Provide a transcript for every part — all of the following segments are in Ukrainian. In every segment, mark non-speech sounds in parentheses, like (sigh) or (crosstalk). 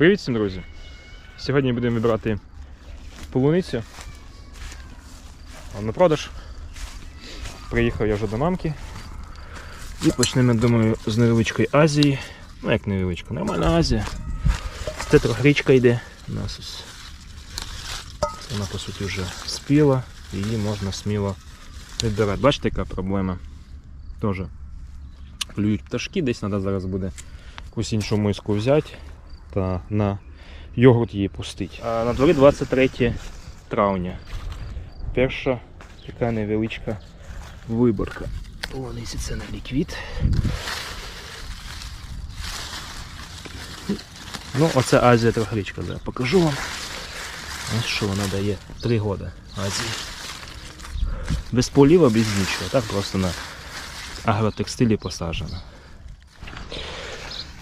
Привіт всім, друзі! Сьогодні будемо вибирати полуницю. На продаж. Приїхав я вже до мамки. І почнемо, думаю, з невеличкої Азії. Ну як невеличка, нормальна Азія. Це трохрічка йде. У нас ось. Вона по суті вже спіла, її можна сміло відбирати. Бачите, яка проблема? Теж клюють пташки, десь треба зараз буде якусь іншу миску взяти та на йогурт її пустити. А на дворі 23 травня. Перша така невеличка виборка. Полуниці це на ліквід. Ну, оце Азія трохрічка, зараз покажу вам. Ось що вона дає. Три роки Азії. Без поліва, без нічого. Так просто на агротекстилі посаджено.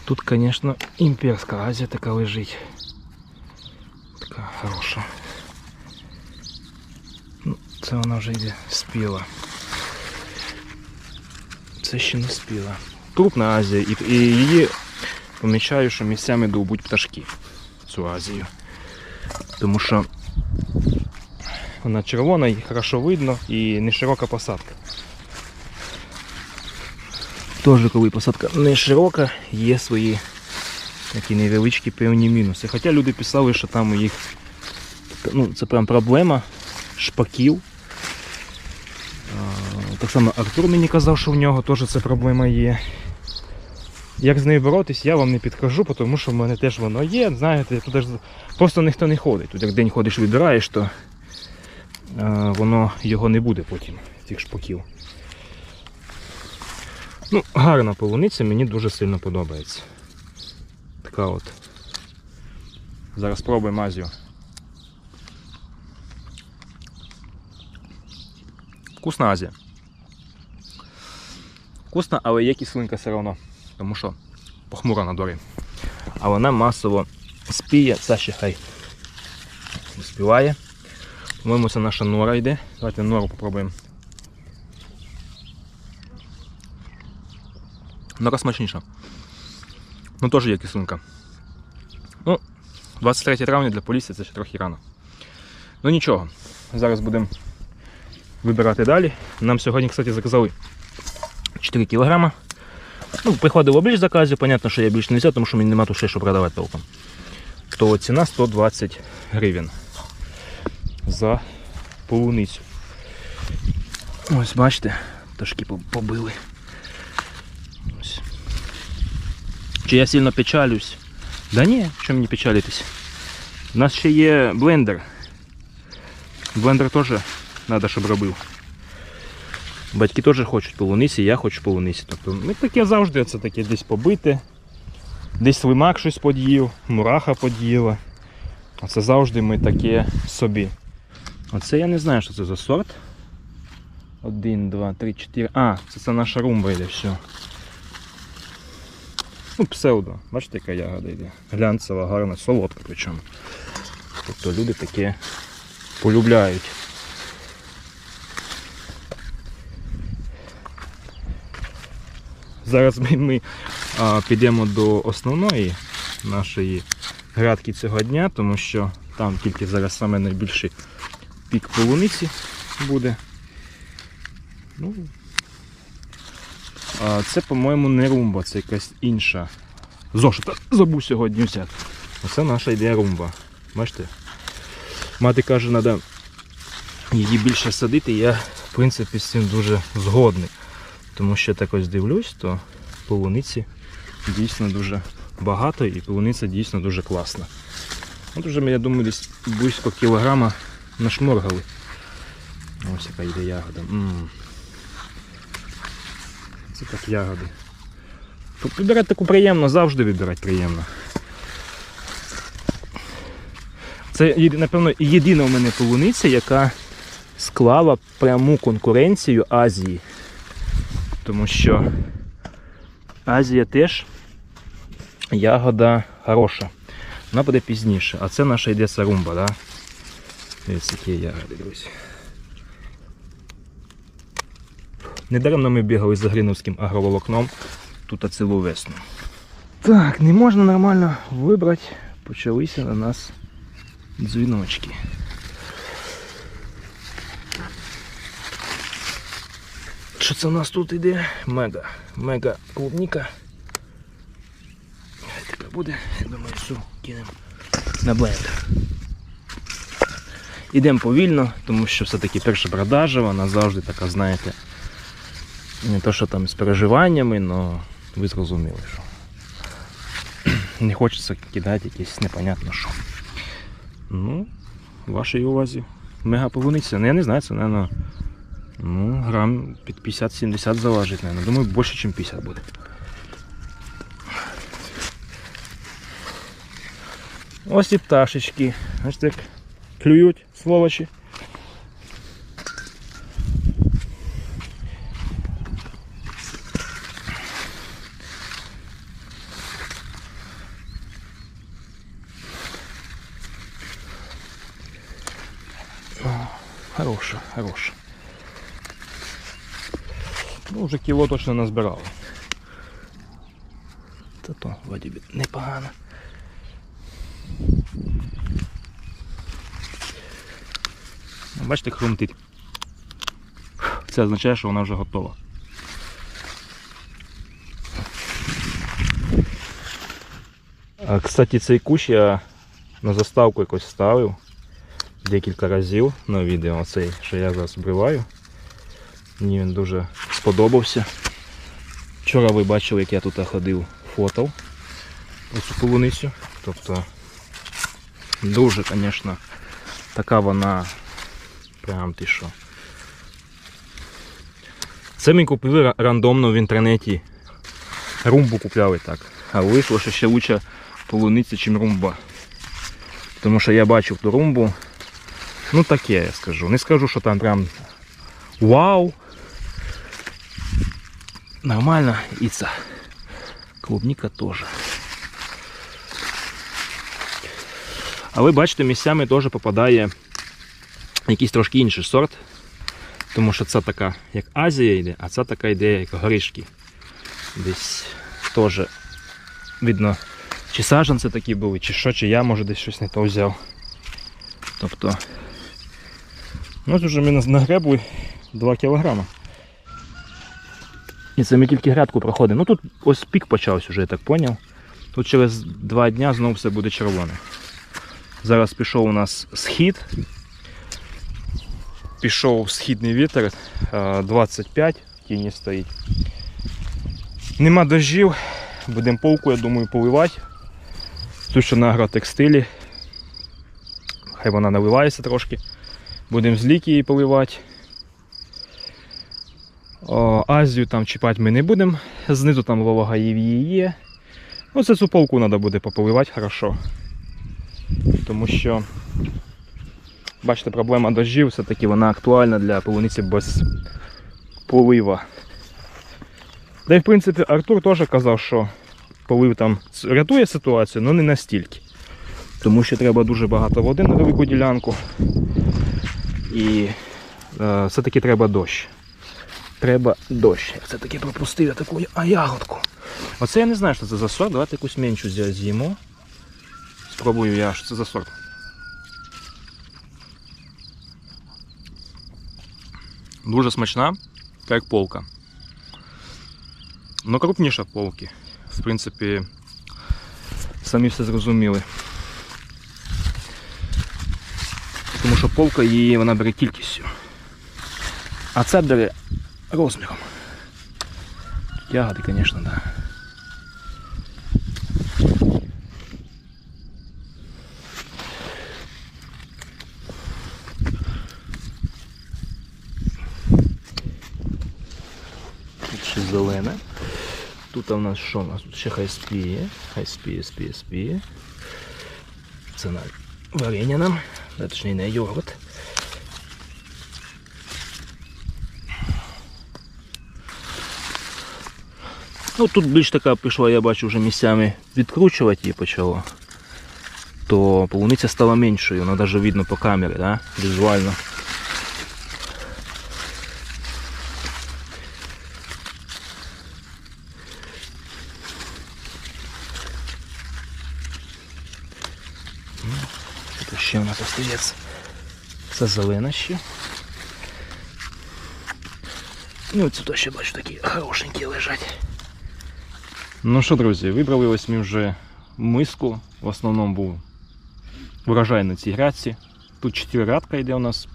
Тут, звісно, імперська Азія така лежить. Така хороша. Ну, це вона вже йде спіла. Це ще не спіла. Крупна Азія, і, і її помічаю, що місцями довбуть пташки цю Азію. Тому що вона червона, її хорошо видно і не широка посадка. Теж коли посадка не широка, є свої такі невеличкі певні мінуси. Хоча люди писали, що там їх ну, це прям проблема шпаків. Так само Артур мені казав, що в нього теж це проблема є. Як з нею боротись, я вам не підкажу, тому що в мене теж воно є. Знаєте, тут ж просто ніхто не ходить. Тут як день ходиш відбираєш, то воно його не буде потім, цих шпаків. Ну, гарна полуниця, мені дуже сильно подобається. Така от. Зараз спробуємо Азію. Вкусна Азія. Вкусна, але є кислинка все одно. Тому що похмуро на дворі. А вона масово спіє, це ще хай співає. По-моєму, це наша нора йде. Давайте нору попробуємо. Нора смачніша. Ну теж є кислинка. Ну, 23 травня для полісся це ще трохи рано. Ну нічого, зараз будемо вибирати далі. Нам сьогодні, кстати, заказали 4 кг. Ну, приходило більш заказів, понятно, що я більше не взяв, тому що мені нема тут що продавати толком. То ціна 120 гривень за полуницю. Ось бачите, пташки побили. Ось. Чи я сильно печалюсь? Да ні, що мені печалитись? У нас ще є блендер. Блендер теж треба, щоб робив. Батьки теж хочуть полуниці, я хочу полуниці. Тобто ми таке завжди це таке десь побите, десь слимак щось под'їв, мураха под'їла. А це завжди ми таке собі. Оце я не знаю, що це за сорт. Один, два, три, чотири. А, це, це наша румба йде, все. Ну, псевдо. Бачите, яка ягода йде. Глянцева, гарна, солодка причому. Тобто люди таке полюбляють. Зараз ми, ми а, підемо до основної нашої грядки цього дня, тому що там тільки зараз саме найбільший пік полуниці буде. Ну, це, по-моєму, не румба, це якась інша. Зошита забув сьогодні взяти. Оце наша йде румба. Бачите? Мати каже, треба її більше садити, я в принципі з цим дуже згодний. Тому що так ось дивлюсь, то полуниці дійсно дуже багато і полуниця дійсно дуже класна. От вже, я думаю, десь близько кілограма нашморгали. Ось яка йде ягода. -м. Це так ягоди. Вибирати таку приємно, завжди вибирати приємно. Це, напевно, єдина в мене полуниця, яка склала пряму конкуренцію Азії. Тому що Азія теж ягода хороша. Вона буде пізніше. А це наша йде сарумба, да? Ось які ягоди, друзі. Недаремно ми бігали за Гріновським агроволокном тут цілу весну. Так, не можна нормально вибрати почалися на нас дзвіночки. Що це у нас тут іде? Мега. Мега клубніка. Така буде. Я думаю, всю кинемо на блендер. Ідемо повільно, тому що все-таки перша продажа, вона завжди така, знаєте, не то, що там з переживаннями, але ви зрозуміли, що (clears throat) не хочеться кидати якесь непонятно що. Ну, вашій увазі. Мега полуниця. Ну, я не знаю, це, мабуть, ну, грам під 50-70 залежить, мабуть. Думаю, більше, ніж 50 буде. Ось і пташечки. Ось так клюють, сволочі. Хороша, хороша. Ну, вже кіло точно назбирали. Та то, вроді непогано. Бачите, хрумтить. Це означає, що вона вже готова. А, Кстати, цей кущ я на заставку якось ставив декілька разів на відео цей, що я зараз обриваю. Мені він дуже сподобався. Вчора ви бачили, як я тут ходив, фотов оцю полуницю. Тобто дуже, звісно, така вона прям ти що. Це ми купили рандомно в інтернеті. Румбу купляли так. А вийшло, що ще лучше полуниця, ніж румба. Тому що я бачив ту румбу. Ну таке я скажу. Не скажу, що там прям вау. Нормально і це. Клубніка теж. Але бачите, місцями теж попадає якийсь трошки інший сорт. Тому що це така, як Азія йде, а це така йде, як горішки. Десь теж видно, чи саджанці такі були, чи що, чи я, може, десь щось не то взяв. Тобто, ось вже ми нагребли 2 кілограма. І це ми тільки грядку проходимо. Ну тут ось пік почався вже, я так зрозумів. Тут через 2 дня знову все буде червоне. Зараз пішов у нас схід. Пішов східний вітер е, 25 в тіні стоїть. Нема дощів, будемо полку, я думаю, поливати. Тут ще на агротекстилі. Хай вона наливається трошки. Будемо з ліки її поливати. О, Азію там чіпати ми не будемо. Знизу там волога її є. Оце цю полку треба буде пополивати хорошо. Тому що, бачите, проблема дощів все-таки вона актуальна для полуниці без полива. Да і в принципі Артур теж казав, що полив там рятує ситуацію, але не настільки. Тому що треба дуже багато води на велику ділянку. І е, все-таки треба дощ. Треба дощ. Я все-таки пропустив я таку а ягодку. Оце я не знаю, що це за сорт. Давайте якусь меншу з'їмо. Спробую я, що це за сорт. Дуже смачна, як полка. Ну, крупніша полки. В принципі, самі все зрозуміли. що полка її вона бере кількістю. А це бере розміром. Ягоди, звісно, так. Да. Тут ще зелене. Тут у нас що у нас? Тут ще хай спіє. Хай спіє, спіє, спіє. Це на варення нам, да, Точніше на йогурт. Ну тут більш така пішла, я бачу вже місцями відкручувати її почало. То полуниця стала меншою, вона навіть видно по камері, да? візуально. Тут остається. Це зелена ще. Ну, це ще бачу такі хорошенькі лежать. Ну що, друзі, вибрали ось ми вже миску. В основному був врожай на цій грядці. Тут 4 рядка йде у нас.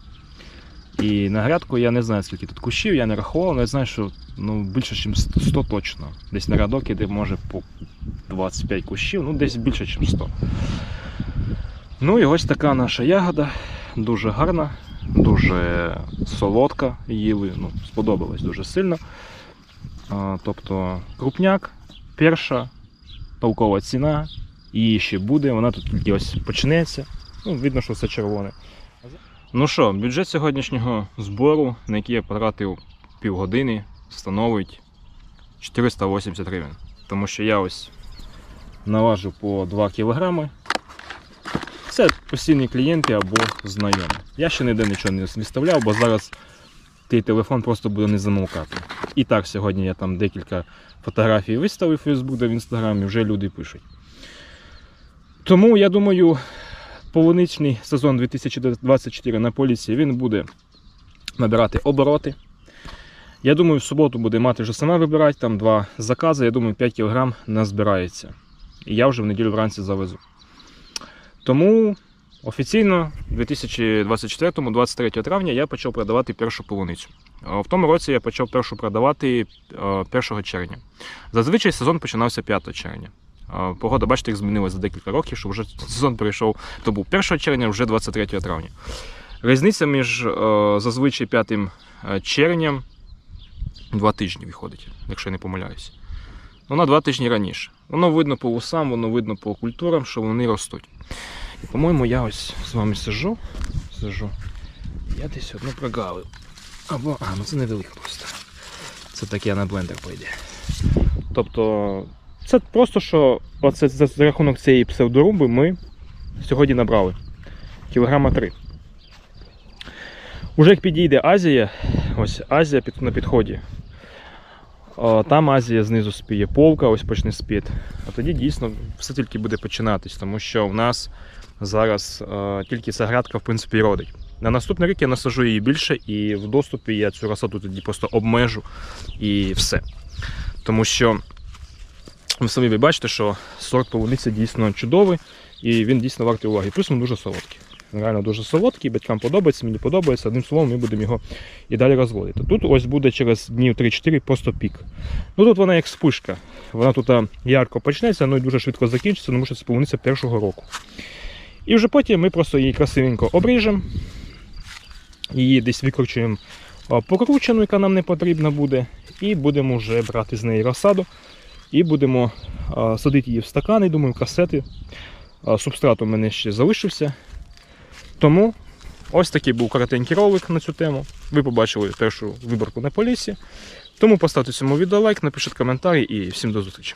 І на грядку я не знаю, скільки тут кущів, я не рахував, але я знаю, що ну, більше, ніж 100 точно. Десь на рядок іде, може, по 25 кущів, ну десь більше, ніж 100. Ну і ось така наша ягода. Дуже гарна, дуже солодка. Їли, ну, сподобалось дуже сильно. А, тобто крупняк, перша, толкова ціна, її ще буде, вона тут тільки ось почнеться. Ну, видно, що все червоне. Ну що, бюджет сьогоднішнього збору, на який я потратив півгодини, становить 480 гривень. Тому що я ось наважу по 2 кілограми. Це постійні клієнти або знайомі. Я ще ніде нічого не виставляв, бо зараз той телефон просто буде не замовкати. І так, сьогодні я там декілька фотографій виставив у Facebook, в інстаграмі вже люди пишуть. Тому я думаю, полуничний сезон 2024 на поліції він буде набирати обороти. Я думаю, в суботу буде мати вже сама вибирати, там два закази, я думаю, 5 кг назбирається. І я вже в неділю вранці завезу. Тому офіційно 2024-23 травня я почав продавати першу полуницю. В тому році я почав першу продавати е, 1 червня. Зазвичай сезон починався 5 червня. Погода, бачите, як змінилася за декілька років, що вже сезон перейшов, то був 1 червня, вже 23 травня. Різниця між зазвичай 5 червням два тижні виходить, якщо я не помиляюся. Вона два тижні раніше. Воно видно по усам, воно видно по культурам, що вони ростуть. І, по-моєму, я ось з вами сижу. сижу. Я десь одну прогавив. Або, а, ну це невелика просто. Це таке на блендер пойде. Тобто, це просто що оце за за рахунок цієї псевдоруби ми сьогодні набрали кілограма 3. Уже як підійде Азія, ось Азія на підході. Там Азія знизу спіє, полка ось почне спіти. А тоді дійсно все тільки буде починатись, тому що в нас зараз е, тільки ця градка в принципі родить. На наступний рік я насажу її більше, і в доступі я цю розсаду тоді просто обмежу і все. Тому що ви самі ви бачите, що сорт полуниці дійсно чудовий і він дійсно вартий уваги. Плюс він дуже солодкий. Реально дуже солодкий, батькам подобається, мені подобається. Одним словом, ми будемо його і далі розводити. Тут ось буде через днів 3-4 просто пік. Ну тут вона як спишка. Вона тут ярко почнеться, ну і дуже швидко закінчиться, тому що це полуниця першого року. І вже потім ми просто її красивенько обріжемо, її десь викручуємо покручену, яка нам не потрібна буде, і будемо вже брати з неї розсаду. І будемо садити її в стакани, думаю, в касети. Субстрат у мене ще залишився. Тому ось такий був коротенький ролик на цю тему. Ви побачили першу виборку на полісі. Тому поставте цьому відео лайк, напишіть коментарі і всім до зустрічі.